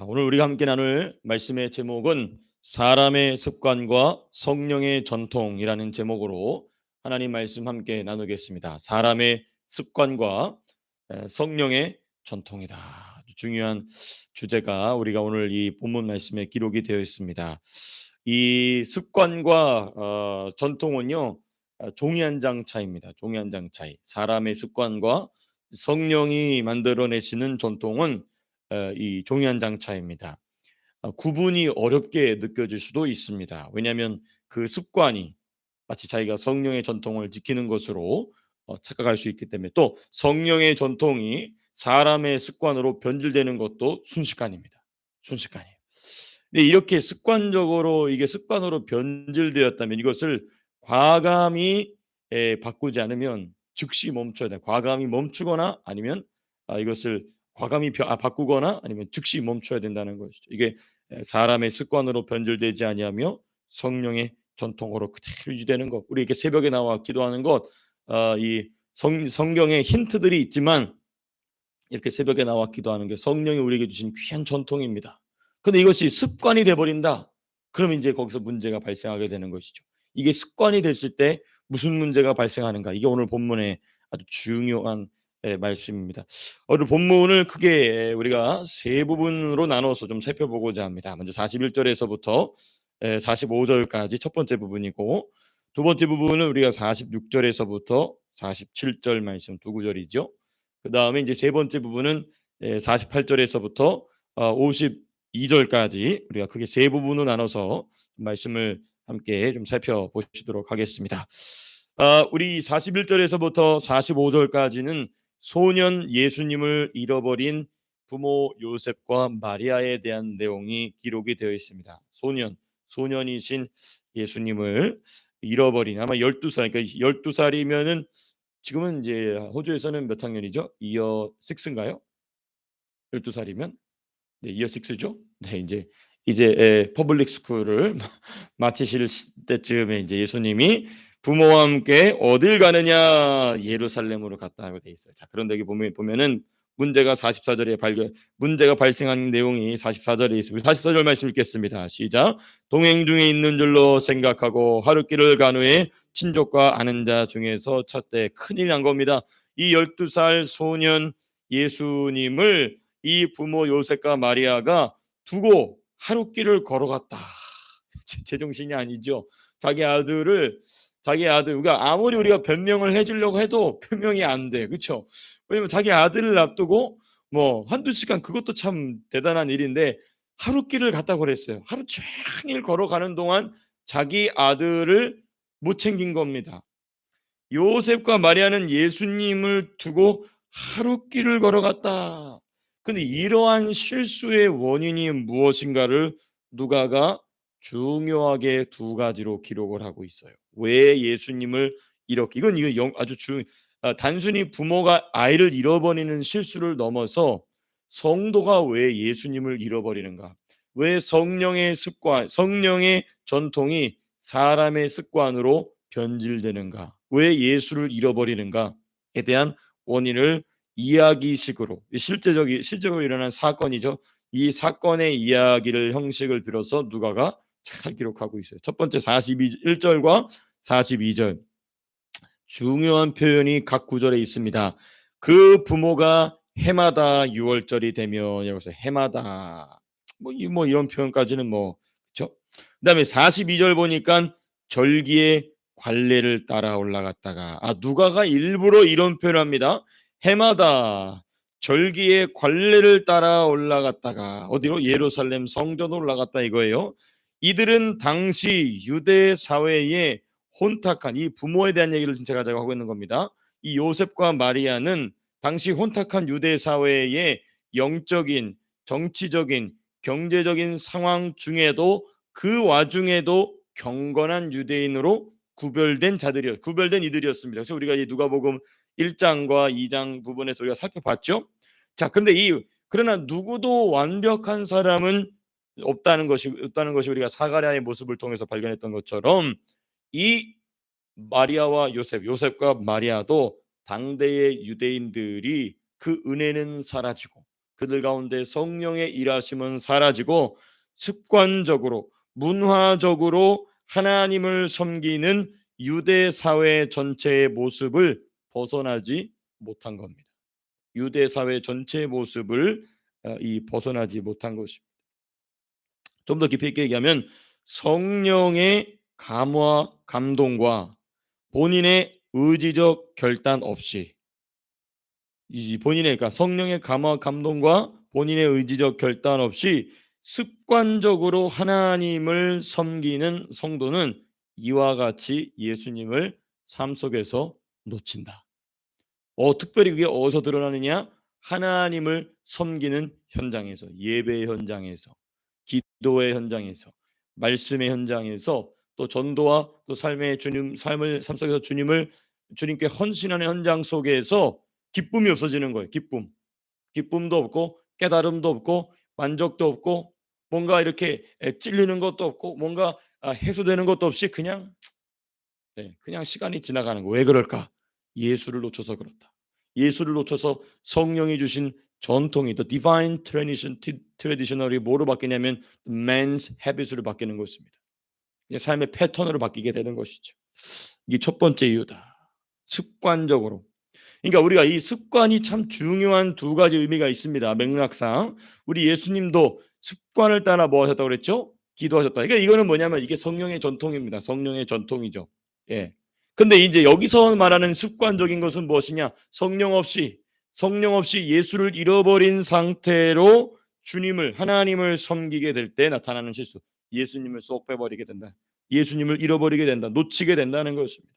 아, 오늘 우리가 함께 나눌 말씀의 제목은 사람의 습관과 성령의 전통이라는 제목으로 하나님 말씀 함께 나누겠습니다. 사람의 습관과 에, 성령의 전통이다. 중요한 주제가 우리가 오늘 이 본문 말씀에 기록이 되어 있습니다. 이 습관과 어, 전통은요 아, 종이 한 장 차이입니다. 종이 한 장 차이. 사람의 습관과 성령이 만들어내시는 전통은 어, 이 종이 한장 차이입니다. 아, 구분이 어렵게 느껴질 수도 있습니다. 왜냐하면 그 습관이 마치 자기가 성령의 전통을 지키는 것으로 어, 착각할 수 있기 때문에 또 성령의 전통이 사람의 습관으로 변질되는 것도 순식간입니다. 순식간이에요. 근데 이렇게 습관적으로 이게 습관으로 변질되었다면 이것을 과감히 에, 바꾸지 않으면 즉시 멈춰야 돼. 과감히 멈추거나 아니면 아, 이것을 과감히 벼- 아, 바꾸거나 아니면 즉시 멈춰야 된다는 것이죠. 이게 에, 사람의 습관으로 변질되지 아니하며 성령의 전통으로 그대로 유지되는 것. 우리 이렇게 새벽에 나와 기도하는 것, 어, 이 성, 성경에 힌트들이 있지만 이렇게 새벽에 나와 기도하는 게 성령이 우리에게 주신 귀한 전통입니다. 근데 이것이 습관이 돼 버린다. 그럼 이제 거기서 문제가 발생하게 되는 것이죠. 이게 습관이 됐을 때 무슨 문제가 발생하는가? 이게 오늘 본문의 아주 중요한 예, 말씀입니다. 오늘 본문을 크게 우리가 세 부분으로 나눠서 좀 살펴보고자 합니다. 먼저 41절에서부터 45절까지 첫 번째 부분이고 두 번째 부분은 우리가 46절에서부터 47절 말씀 두 구절이죠. 그 다음에 이제 세 번째 부분은 48절에서부터 52절까지 우리가 크게 세 부분으로 나눠서 말씀을 함께 좀 살펴보시도록 하겠습니다. 아, 우리 41절에서부터 45절까지는 소년 예수님을 잃어버린 부모 요셉과 마리아에 대한 내용이 기록이 되어 있습니다. 소년, 소년이신 예수님을 잃어버린 아마 12살, 그러니까 12살이면은 지금은 이제 호주에서는 몇 학년이죠? 이어 6인가요? 12살이면 네, 이어 6죠? 네, 이제 이제 에, 퍼블릭 스쿨을 마치실 시- 때쯤에 이제 예수님이 부모와 함께 어딜 가느냐 예루살렘으로 갔다고 돼 있어요. 자, 그런데 여기 보면 보면은 문제가 44절에 발견 문제가 발생한 내용이 44절에 있습니다. 44절 말씀 읽겠습니다. 시작. 동행 중에 있는 줄로 생각하고 하루 길을 간 후에 친족과 아는 자 중에서 찾되 큰일 난 겁니다. 이 12살 소년 예수님을 이 부모 요셉과 마리아가 두고 하루 길을 걸어갔다. 제- 제정신이 아니죠. 자기 아들을 자기 아들 우리가 아무리 우리가 변명을 해주려고 해도 변명이 안 돼, 그렇죠? 왜냐면 자기 아들을 놔두고 뭐 한두 시간 그것도 참 대단한 일인데 하루 길을 갔다고 그랬어요. 하루 종일 걸어가는 동안 자기 아들을 못 챙긴 겁니다. 요셉과 마리아는 예수님을 두고 하루 길을 걸어갔다. 근데 이러한 실수의 원인이 무엇인가를 누가가 중요하게 두 가지로 기록을 하고 있어요. 왜 예수님을 이렇게 이건 영- 아주 중 아, 단순히 부모가 아이를 잃어버리는 실수를 넘어서 성도가 왜 예수님을 잃어버리는가? 왜 성령의 습관, 성령의 전통이 사람의 습관으로 변질되는가? 왜 예수를 잃어버리는가에 대한 원인을 이야기식으로 실제적이 실제로 일어난 사건이죠. 이 사건의 이야기를 형식을 빌어서 누가가 잘 기록하고 있어요. 첫 번째 41절과 42절 중요한 표현이 각 구절에 있습니다. 그 부모가 해마다 6월절이 되면 여기서 해마다 뭐, 이- 뭐 이런 표현까지는 뭐 그렇죠. 그다음에 42절 보니까 절기의 관례를 따라 올라갔다가 아 누가가 일부러 이런 표현을 합니다. 해마다 절기의 관례를 따라 올라갔다가 어디로 예루살렘 성전 올라갔다 이거예요. 이들은 당시 유대 사회에 혼탁한 이 부모에 대한 얘기를 제가 제가 하고 있는 겁니다. 이 요셉과 마리아는 당시 혼탁한 유대 사회의 영적인, 정치적인, 경제적인 상황 중에도 그 와중에도 경건한 유대인으로 구별된 자들이었, 구별된 이들이었습니다. 그래서 우리가 이 누가복음 1장과 2장 부분에서 우리가 살펴봤죠. 자, 그런데 이 그러나 누구도 완벽한 사람은 없다는 것이 없다는 것이 우리가 사가랴의 모습을 통해서 발견했던 것처럼 이 마리아와 요셉, 요셉과 마리아도 당대의 유대인들이 그 은혜는 사라지고 그들 가운데 성령의 일하심은 사라지고 습관적으로 문화적으로 하나님을 섬기는 유대 사회 전체의 모습을 벗어나지 못한 겁니다. 유대 사회 전체의 모습을 어, 이 벗어나지 못한 것입니다. 좀 더 깊이 있게 얘기하면 성령의 감화 감동과 본인의 의지적 결단 없이 이 본인의 그러니까 성령의 감화 감동과 본인의 의지적 결단 없이 습관적으로 하나님을 섬기는 성도는 이와 같이 예수님을 삶 속에서 놓친다. 어, 특별히 그게 어디서 드러나느냐? 하나님을 섬기는 현장에서, 예배 현장에서, 기도의 현장에서, 말씀의 현장에서 또 전도와 또 삶의 주님 삶을 삶 속에서 주님을 주님께 헌신하는 현장 속에서 기쁨이 없어지는 거예요. 기쁨. 기쁨도 없고 깨달음도 없고 만족도 없고 뭔가 이렇게 찔리는 것도 없고 뭔가 아, 해소되는 것도 없이 그냥 네, 그냥 시간이 지나가는 거. 왜 그럴까? 예수를 놓쳐서 그렇다. 예수를 놓쳐서 성령이 주신 전통이 the divine tradition traditional이 뭐로 바뀌냐면 man's habit으로 바뀌는 것입니다. 삶의 패턴으로 바뀌게 되는 것이죠. 이게 첫 번째 이유다. 습관적으로. 그러니까 우리가 이 습관이 참 중요한 두 가지 의미가 있습니다. 맥락상 우리 예수님도 습관을 따라 뭐 하셨다고 그랬죠? 기도하셨다. 그러니까 이거는 뭐냐면 이게 성령의 전통입니다. 성령의 전통이죠. 예. 근데 이제 여기서 말하는 습관적인 것은 무엇이냐? 성령 없이 성령 없이 예수를 잃어버린 상태로 주님을 하나님을 섬기게 될 때 나타나는 실수. 예수님을 쏙 빼버리게 된다. 예수님을 잃어버리게 된다. 놓치게 된다는 것입니다.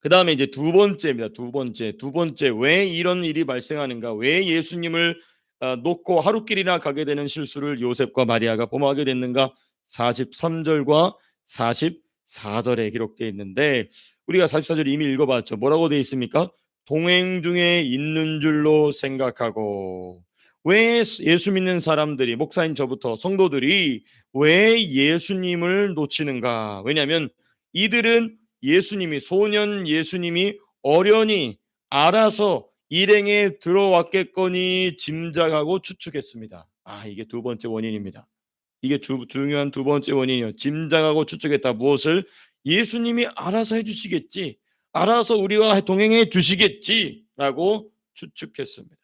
그 다음에 이제 두 번째입니다. 두 번째. 두 번째. 왜 이런 일이 발생하는가? 왜 예수님을 아, 놓고 하루길이나 가게 되는 실수를 요셉과 마리아가 범하게 됐는가? 43절과 44절에 기록되어 있는데 우리가 44절 이미 읽어봤죠. 뭐라고 되어 있습니까? 동행 중에 있는 줄로 생각하고 왜 예수 믿는 사람들이 목사인 저부터 성도들이 왜 예수님을 놓치는가? 왜냐하면 이들은 예수님이 소년 예수님이 어련히 알아서 일행에 들어왔겠거니 짐작하고 추측했습니다. 아 이게 두 번째 원인입니다. 이게 주, 중요한 두 번째 원인이요. 짐작하고 추측했다. 무엇을 예수님이 알아서 해주시겠지. 알아서 우리와 동행해 주시겠지라고 추측했습니다.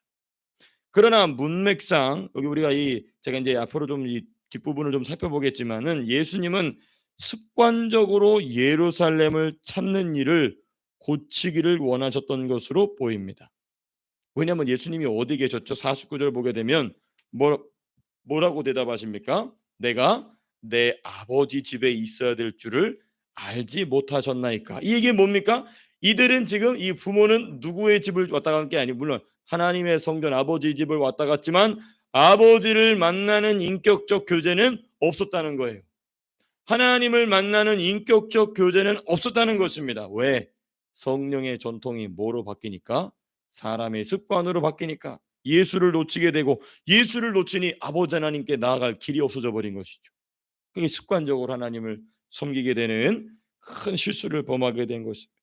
그러나 문맥상 여기 우리가 이 제가 이제 앞으로 좀 이 뒷부분을 좀 살펴보겠지만은 예수님은 습관적으로 예루살렘을 찾는 일을 고치기를 원하셨던 것으로 보입니다. 왜냐하면 예수님이 어디 계셨죠? 49절 보게 되면 뭐, 뭐라고 대답하십니까? 내가 내 아버지 집에 있어야 될 줄을 알지 못하셨나이까? 이 얘기 뭡니까? 이들은 지금 이 부모는 누구의 집을 왔다 간 게 아니 물론 하나님의 성전 아버지 집을 왔다 갔지만 아버지를 만나는 인격적 교제는 없었다는 거예요. 하나님을 만나는 인격적 교제는 없었다는 것입니다. 왜? 성령의 전통이 뭐로 바뀌니까? 사람의 습관으로 바뀌니까 예수를 놓치게 되고 예수를 놓치니 아버지 하나님께 나아갈 길이 없어져 버린 것이죠. 그게 습관적으로 하나님을 섬기게 되는 큰 실수를 범하게 된 것입니다.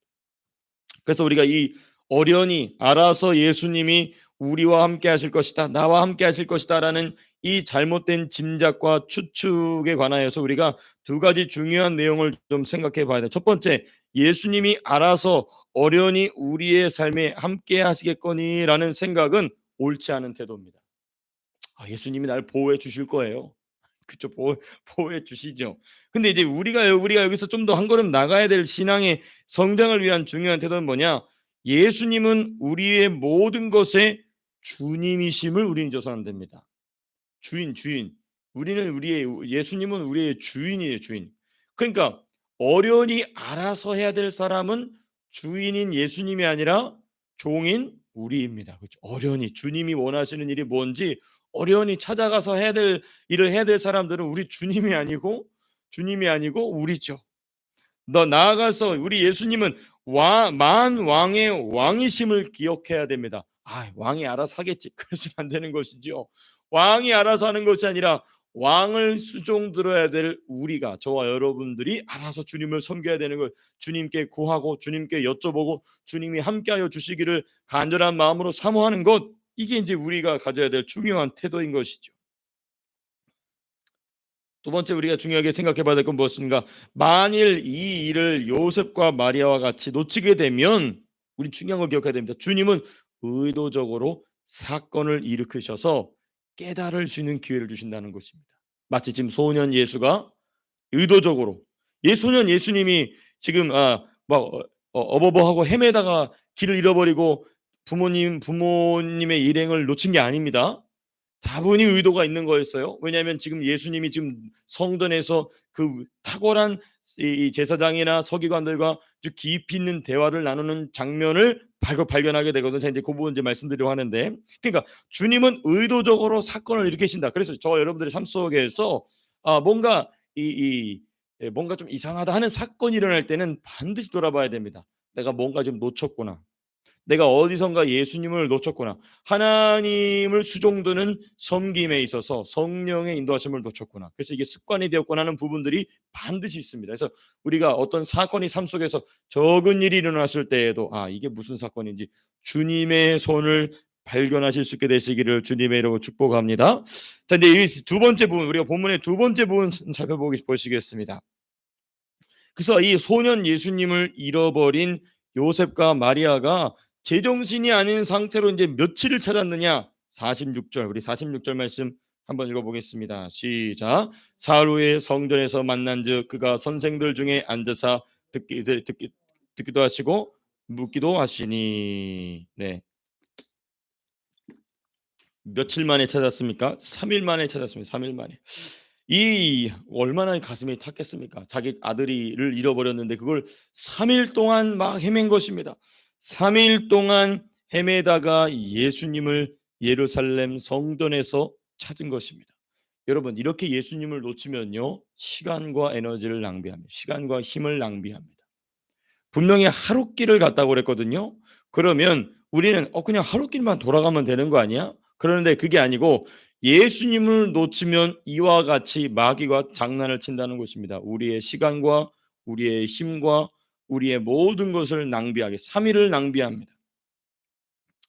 그래서 우리가 이 어련히 알아서 예수님이 우리와 함께 하실 것이다. 나와 함께 하실 것이다라는 이 잘못된 짐작과 추측에 관하여서 우리가 두 가지 중요한 내용을 좀 생각해 봐야 돼. 첫 번째, 예수님이 알아서 어련히 우리의 삶에 함께 하시겠거니라는 생각은 옳지 않은 태도입니다. 아, 예수님이 날 보호해 주실 거예요. 그쵸 보호, 보호해 주시죠. 근데 이제 우리가 우리가 여기서 좀 더 한 걸음 나가야 될 신앙의 성장을 위한 중요한 태도는 뭐냐? 예수님은 우리의 모든 것의 주님이심을 우리는 잊어서 안 됩니다. 주인, 주인. 우리는 우리의 예수님은 우리의 주인이에요, 주인. 그러니까 어련히 알아서 해야 될 사람은 주인인 예수님이 아니라 종인 우리입니다. 그렇죠? 어련히 주님이 원하시는 일이 뭔지 어련히 찾아가서 해야 될 일을 해야 될 사람들은 우리 주님이 아니고 주님이 아니고 우리죠. 너 나아가서 우리 예수님은 와, 만 왕의 왕이심을 기억해야 됩니다. 아, 왕이 알아서 하겠지. 그러시면 안 되는 것이죠. 왕이 알아서 하는 것이 아니라 왕을 수종 들어야 될 우리가 저와 여러분들이 알아서 주님을 섬겨야 되는 걸 주님께 구하고 주님께 여쭤보고 주님이 함께하여 주시기를 간절한 마음으로 사모하는 것 이게 이제 우리가 가져야 될 중요한 태도인 것이죠. 두 번째 우리가 중요하게 생각해 봐야 될 건 무엇인가? 만일 이 일을 요셉과 마리아와 같이 놓치게 되면 우리 중요한 걸 기억해야 됩니다. 주님은 의도적으로 사건을 일으키셔서 깨달을 수 있는 기회를 주신다는 것입니다. 마치 지금 소년 예수가 의도적으로 예 소년 예수님이 지금 아 막 어버버하고 헤매다가 길을 잃어버리고 부모님 부모님의 일행을 놓친 게 아닙니다. 다분히 의도가 있는 거였어요. 왜냐하면 지금 예수님이 지금 성전에서 그 탁월한 이 제사장이나 서기관들과 깊이 있는 대화를 나누는 장면을 발견하게 되거든요. 제가 이제 그 부분 이제 말씀드리려고 하는데, 그러니까 주님은 의도적으로 사건을 일으키신다. 그래서 저 여러분들의 삶 속에서 아 뭔가 이, 이 예, 뭔가 좀 이상하다 하는 사건이 일어날 때는 반드시 돌아봐야 됩니다. 내가 뭔가 좀 놓쳤구나. 내가 어디선가 예수님을 놓쳤구나. 하나님을 수종드는 섬김에 있어서 성령의 인도하심을 놓쳤구나. 그래서 이게 습관이 되었구나 하는 부분들이 반드시 있습니다. 그래서 우리가 어떤 사건이 삶 속에서 적은 일이 일어났을 때에도 아 이게 무슨 사건인지 주님의 손을 발견하실 수 있게 되시기를 주님의 이름으로 축복합니다. 자, 이제 이두 번째 부분 우리가 본문의 두 번째 부분 살펴보기 보시겠습니다. 그래서 이 소년 예수님을 잃어버린 요셉과 마리아가 제정신이 아닌 상태로 이제 며칠을 찾았느냐? 46절 우리 46절 말씀 한번 읽어보겠습니다. 시작. 사흘 후에 성전에서 만난즉 그가 선생들 중에 앉아서 듣기, 듣기, 듣기도 하시고 묻기도 하시니. 네. 며칠 만에 찾았습니까? 3일 만에 찾았습니다. 3일 만에. 이 얼마나 가슴이 탔겠습니까? 자기 아들이를 잃어버렸는데 그걸 3일 동안 막 헤맨 것입니다. 3일 동안 헤매다가 예수님을 예루살렘 성전에서 찾은 것입니다. 여러분 이렇게 예수님을 놓치면요 시간과 에너지를 낭비합니다. 시간과 힘을 낭비합니다. 분명히 하루 길을 갔다고 그랬거든요. 그러면 우리는 어 그냥 하루 길만 돌아가면 되는 거 아니야? 그런데 그게 아니고 예수님을 놓치면 이와 같이 마귀가 장난을 친다는 것입니다. 우리의 시간과 우리의 힘과 우리의 모든 것을 낭비하게 3일을 낭비합니다.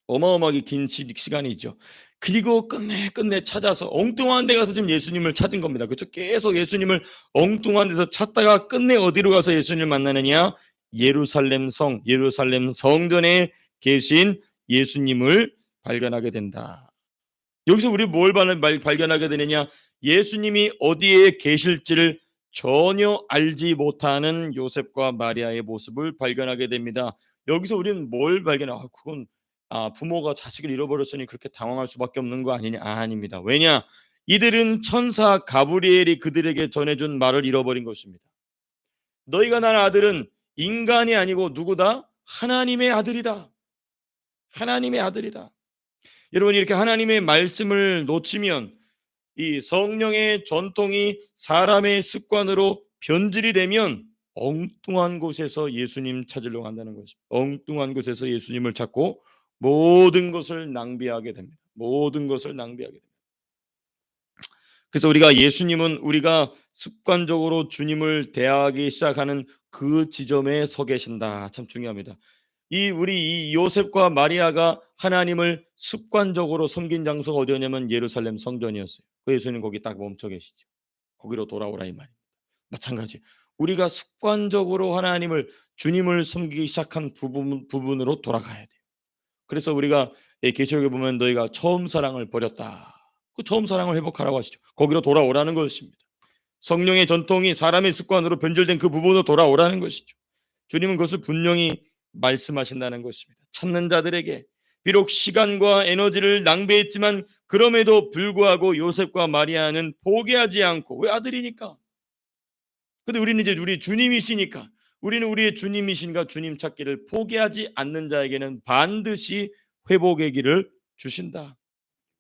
어마어마하게 긴 시간이죠. 그리고 끝내 끝내 찾아서 엉뚱한 데 가서 지금 예수님을 찾은 겁니다. 그렇죠? 계속 예수님을 엉뚱한 데서 찾다가 끝내 어디로 가서 예수님을 만나느냐? 예루살렘 성, 예루살렘 성전에 계신 예수님을 발견하게 된다. 여기서 우리 뭘 발견하게 되느냐? 예수님이 어디에 계실지를 전혀 알지 못하는 요셉과 마리아의 모습을 발견하게 됩니다. 여기서 우리는 뭘 발견해? 아, 그건 아, 부모가 자식을 잃어버렸으니 그렇게 당황할 수밖에 없는 거 아니냐? 아, 아닙니다. 왜냐? 이들은 천사 가브리엘이 그들에게 전해준 말을 잃어버린 것입니다. 너희가 난 아들은 인간이 아니고 누구다? 하나님의 아들이다. 하나님의 아들이다. 여러분 이렇게 하나님의 말씀을 놓치면 이 성령의 전통이 사람의 습관으로 변질이 되면 엉뚱한 곳에서 예수님 찾으려고 한다는 것입니다. 엉뚱한 곳에서 예수님을 찾고 모든 것을 낭비하게 됩니다. 모든 것을 낭비하게 됩니다. 그래서 우리가 예수님은 우리가 습관적으로 주님을 대하기 시작하는 그 지점에 서 계신다. 참 중요합니다. 이 우리 이 요셉과 마리아가 하나님을 습관적으로 섬긴 장소가 어디였냐면 예루살렘 성전이었어요. 그 예수님 거기 딱 멈춰 계시죠. 거기로 돌아오라 이 말입니다. 마찬가지. 우리가 습관적으로 하나님을 주님을 섬기기 시작한 부분 부분으로 돌아가야 돼요. 그래서 우리가 계시록에 보면 너희가 처음 사랑을 버렸다. 그 처음 사랑을 회복하라고 하시죠. 거기로 돌아오라는 것입니다. 성령의 전통이 사람의 습관으로 변질된 그 부분으로 돌아오라는 것이죠. 주님은 그것을 분명히 말씀하신다는 것입니다. 찾는 자들에게 비록 시간과 에너지를 낭비했지만 그럼에도 불구하고 요셉과 마리아는 포기하지 않고 왜 아들이니까. 근데 우리는 이제 우리 주님이시니까 우리는 우리의 주님이신가 주님 찾기를 포기하지 않는 자에게는 반드시 회복의 길을 주신다.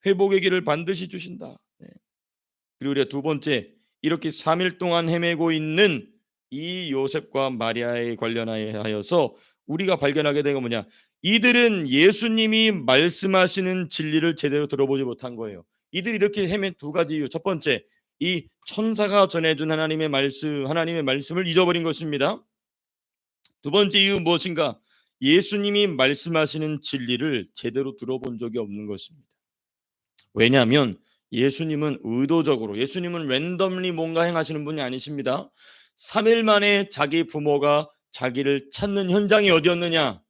회복의 길을 반드시 주신다. 네. 그리고 우리가 두 번째 이렇게 3일 동안 헤매고 있는 이 요셉과 마리아에 관련하여서 우리가 발견하게 된건 뭐냐? 이들은 예수님이 말씀하시는 진리를 제대로 들어보지 못한 거예요. 이들이 이렇게 헤맨 두 가지 이유. 첫 번째, 이 천사가 전해준 하나님의 말씀, 하나님의 말씀을 잊어버린 것입니다. 두 번째 이유 무엇인가? 예수님이 말씀하시는 진리를 제대로 들어본 적이 없는 것입니다. 왜냐하면 예수님은 의도적으로 예수님은 랜덤리 뭔가 행하시는 분이 아니십니다. 3일 만에 자기 부모가 자기를 찾는 현장이 어디였느냐?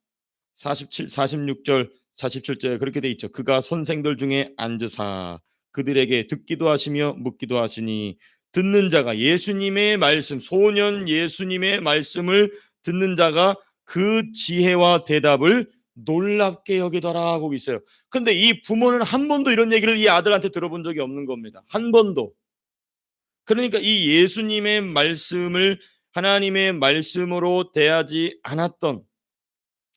47 46절 47절에 그렇게 돼 있죠. 그가 선생들 중에 앉으사 그들에게 듣기도 하시며 묻기도 하시니 듣는 자가 예수님의 말씀 소년 예수님의 말씀을 듣는 자가 그 지혜와 대답을 놀랍게 여기더라 하고 있어요. 근데 이 부모는 한 번도 이런 얘기를 이 아들한테 들어본 적이 없는 겁니다. 한 번도. 그러니까 이 예수님의 말씀을 하나님의 말씀으로 대하지 않았던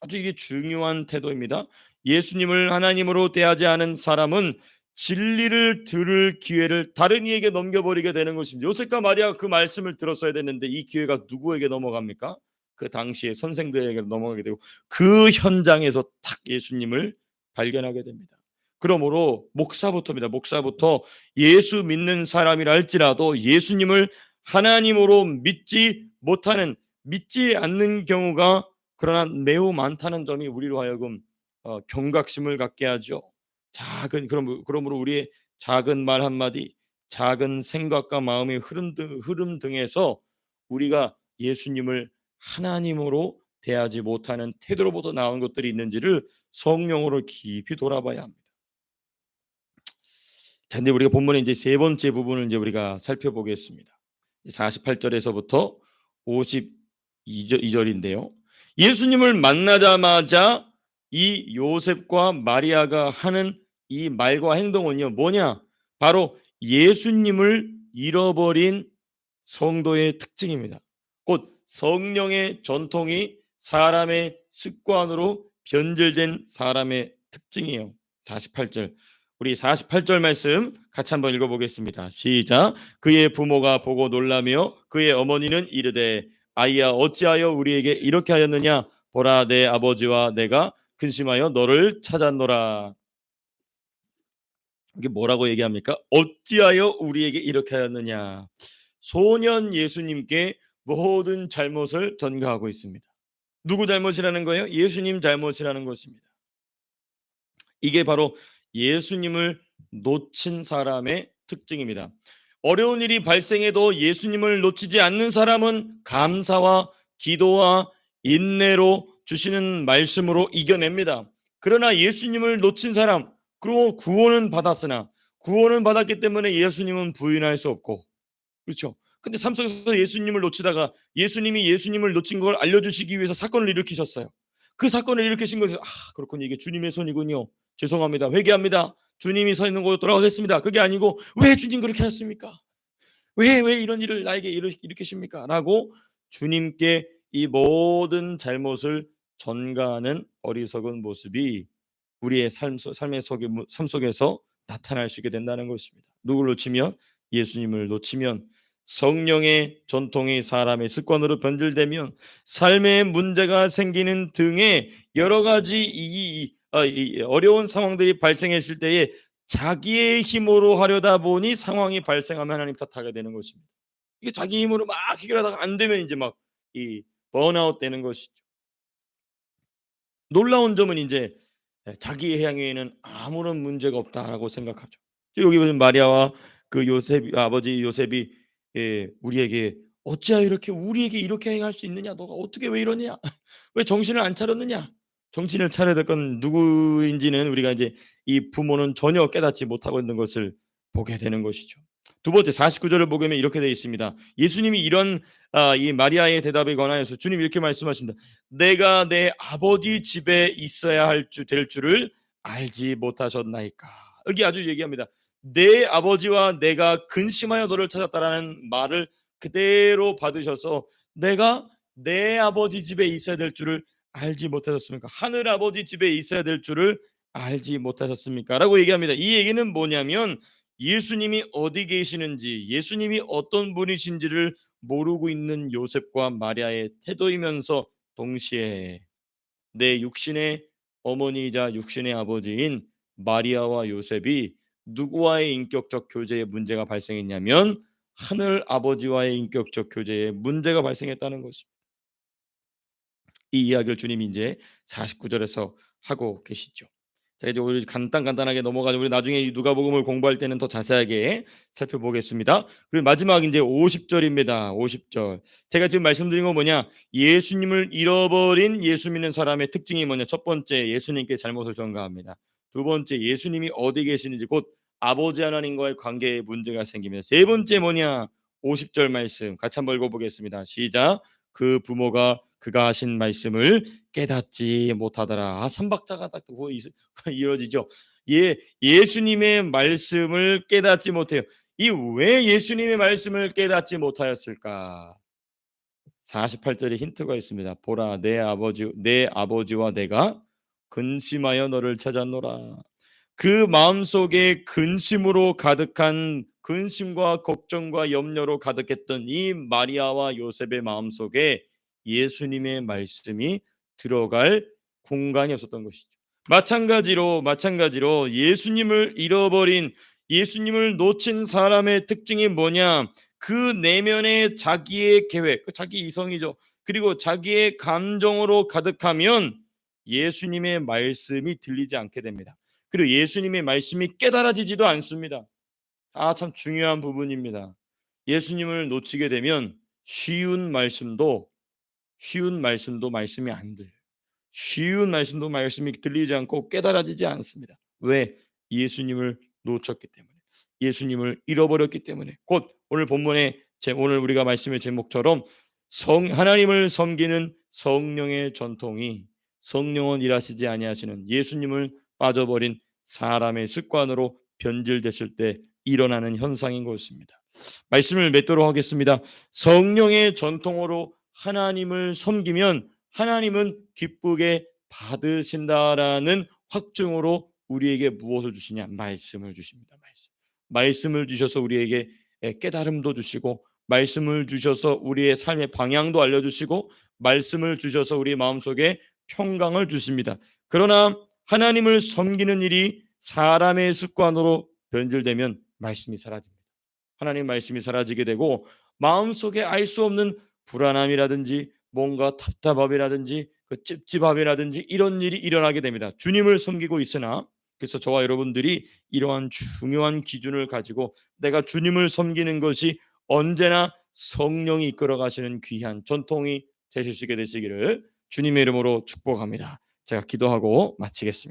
아주 이게 중요한 태도입니다. 예수님을 하나님으로 대하지 않은 사람은 진리를 들을 기회를 다른 이에게 넘겨버리게 되는 것입니다. 요셉과 마리아가 그 말씀을 들었어야 됐는데 이 기회가 누구에게 넘어갑니까? 그 당시에 선생들에게 넘어가게 되고 그 현장에서 탁 예수님을 발견하게 됩니다. 그러므로 목사부터입니다. 목사부터 예수 믿는 사람이라 할지라도 예수님을 하나님으로 믿지 못하는 믿지 않는 경우가 그러나 매우 많다는 점이 우리로 하여금 어, 경각심을 갖게 하죠. 작은 그럼 그러므로 우리의 작은 말 한마디, 작은 생각과 마음의 흐름 등 흐름 등에서 우리가 예수님을 하나님으로 대하지 못하는 태도로부터 나온 것들이 있는지를 성령으로 깊이 돌아봐야 합니다. 자, 근데 우리가 본문의 이제 세 번째 부분을 이제 우리가 살펴보겠습니다. 48절에서부터 52절인데요. 예수님을 만나자마자 이 요셉과 마리아가 하는 이 말과 행동은요 뭐냐? 바로 예수님을 잃어버린 성도의 특징입니다. 곧 성령의 전통이 사람의 습관으로 변질된 사람의 특징이에요. 48절. 우리 48절 말씀 같이 한번 읽어보겠습니다. 시작. 그의 부모가 보고 놀라며 그의 어머니는 이르되 아이야 어찌하여 우리에게 이렇게 하였느냐 보라 내 아버지와 내가 근심하여 너를 찾았노라. 이게 뭐라고 얘기합니까? 어찌하여 우리에게 이렇게 하였느냐. 소년 예수님께 모든 잘못을 전가하고 있습니다. 누구 잘못이라는 거예요? 예수님 잘못이라는 것입니다. 이게 바로 예수님을 놓친 사람의 특징입니다. 어려운 일이 발생해도 예수님을 놓치지 않는 사람은 감사와 기도와 인내로 주시는 말씀으로 이겨냅니다. 그러나 예수님을 놓친 사람, 그리고 구원은 받았으나 구원은 받았기 때문에 예수님은 부인할 수 없고 그렇죠. 근데 삶 속에서 예수님을 놓치다가 예수님이 예수님을 놓친 걸 알려주시기 위해서 사건을 일으키셨어요. 그 사건을 일으키신 것에서 아 그렇군요. 이게 주님의 손이군요. 죄송합니다. 회개합니다. 주님이 서 있는 곳으로 돌아가겠습니다. 그게 아니고 왜 주님 그렇게 하셨습니까? 왜 왜 이런 일을 나에게 일으키십니까? 라고 주님께 이 모든 잘못을 전가하는 어리석은 모습이 우리의 삶, 삶의 속에, 삶 속에서 나타날 수 있게 된다는 것입니다. 누구를 놓치면 예수님을 놓치면 성령의 전통이 사람의 습관으로 변질되면 삶의 문제가 생기는 등의 여러 가지 이, 어, 이 어려운 상황들이 발생했을 때에 자기의 힘으로 하려다 보니 상황이 발생하면 하나님 탓하게 되는 것입니다. 이게 자기 힘으로 막 해결하다가 안 되면 이제 막 이 번아웃 되는 것이죠. 놀라운 점은 이제 자기의 향에는 아무런 문제가 없다라고 생각하죠. 여기 보면 마리아와 그 요셉 아버지 요셉이 예, 우리에게 어찌하여 이렇게 우리에게 이렇게 행할 수 있느냐? 너가 어떻게 왜 이러냐? 왜 정신을 안 차렸느냐? 정신을 차려야 될 건 누구인지는 우리가 이제 이 부모는 전혀 깨닫지 못하고 있는 것을 보게 되는 것이죠. 두 번째 49절을 보면 이렇게 되어 있습니다. 예수님이 이런 아, 이 마리아의 대답에 관하여서 주님이 이렇게 말씀하십니다. 내가 내 아버지 집에 있어야 할 줄 될 줄을 알지 못하셨나이까. 여기 아주 얘기합니다. 내 아버지와 내가 근심하여 너를 찾았다라는 말을 그대로 받으셔서 내가 내 아버지 집에 있어야 될 줄을 알지 못하셨습니까? 하늘 아버지 집에 있어야 될 줄을 알지 못하셨습니까? 라고 얘기합니다. 이 얘기는 뭐냐면 예수님이 어디 계시는지, 예수님이 어떤 분이신지를 모르고 있는 요셉과 마리아의 태도이면서 동시에 내 육신의 어머니이자 육신의 아버지인 마리아와 요셉이 누구와의 인격적 교제에 문제가 발생했냐면 하늘 아버지와의 인격적 교제에 문제가 발생했다는 것입니다. 이 이야기를 주님이 이제 49절에서 하고 계시죠. 자 이제 우리 간단 간단하게 넘어가죠. 우리 나중에 이 누가복음을 공부할 때는 더 자세하게 살펴보겠습니다. 그리고 마지막 이제 50절입니다. 50절. 제가 지금 말씀드린 건 뭐냐? 예수님을 잃어버린 예수 믿는 사람의 특징이 뭐냐? 첫 번째 예수님께 잘못을 전가합니다. 두 번째 예수님이 어디 계시는지 곧 아버지 하나님과의 관계에 문제가 생깁니다. 세 번째 뭐냐? 50절 말씀 같이 한번 읽어보겠습니다. 시작. 그 부모가 그가 하신 말씀을 깨닫지 못하더라. 아, 삼박자가 딱그 이루어지죠. 예, 예수님의 말씀을 깨닫지 못해요. 이 왜 예수님의 말씀을 깨닫지 못하였을까? 48절에 힌트가 있습니다. 보라 내 아버지 내 아버지와 내가 근심하여 너를 찾았노라. 그 마음속에 근심으로 가득한 근심과 걱정과 염려로 가득했던 이 마리아와 요셉의 마음속에 예수님의 말씀이 들어갈 공간이 없었던 것이죠. 마찬가지로 마찬가지로 예수님을 잃어버린 예수님을 놓친 사람의 특징이 뭐냐? 그 내면의 자기의 계획, 그 자기 이성이죠. 그리고 자기의 감정으로 가득하면 예수님의 말씀이 들리지 않게 됩니다. 그리고 예수님의 말씀이 깨달아지지도 않습니다. 아, 참 중요한 부분입니다. 예수님을 놓치게 되면 쉬운 말씀도 쉬운 말씀도 말씀이 안 들려요. 쉬운 말씀도 말씀이 들리지 않고 깨달아지지 않습니다. 왜? 예수님을 놓쳤기 때문에. 예수님을 잃어버렸기 때문에. 곧 오늘 본문에 제 오늘 우리가 말씀의 제목처럼 성 하나님을 섬기는 성령의 전통이 성령은 일하시지 아니하시는 예수님을 빠져버린 사람의 습관으로 변질됐을 때 일어나는 현상인 것입니다. 말씀을 맺도록 하겠습니다. 성령의 전통으로 하나님을 섬기면 하나님은 기쁘게 받으신다라는 확증으로 우리에게 무엇을 주시냐? 말씀을 주십니다. 말씀. 말씀을 주셔서 우리에게 깨달음도 주시고 말씀을 주셔서 우리의 삶의 방향도 알려주시고 말씀을 주셔서 우리 마음속에 평강을 주십니다. 그러나 하나님을 섬기는 일이 사람의 습관으로 변질되면 말씀이 사라집니다. 하나님 말씀이 사라지게 되고 마음속에 알 수 없는 불안함이라든지 뭔가 답답함이라든지 그 찝찝함이라든지 이런 일이 일어나게 됩니다. 주님을 섬기고 있으나 그래서 저와 여러분들이 이러한 중요한 기준을 가지고 내가 주님을 섬기는 것이 언제나 성령이 이끌어 가시는 귀한 전통이 되실 수 있게 되시기를 주님의 이름으로 축복합니다. 제가 기도하고 마치겠습니다.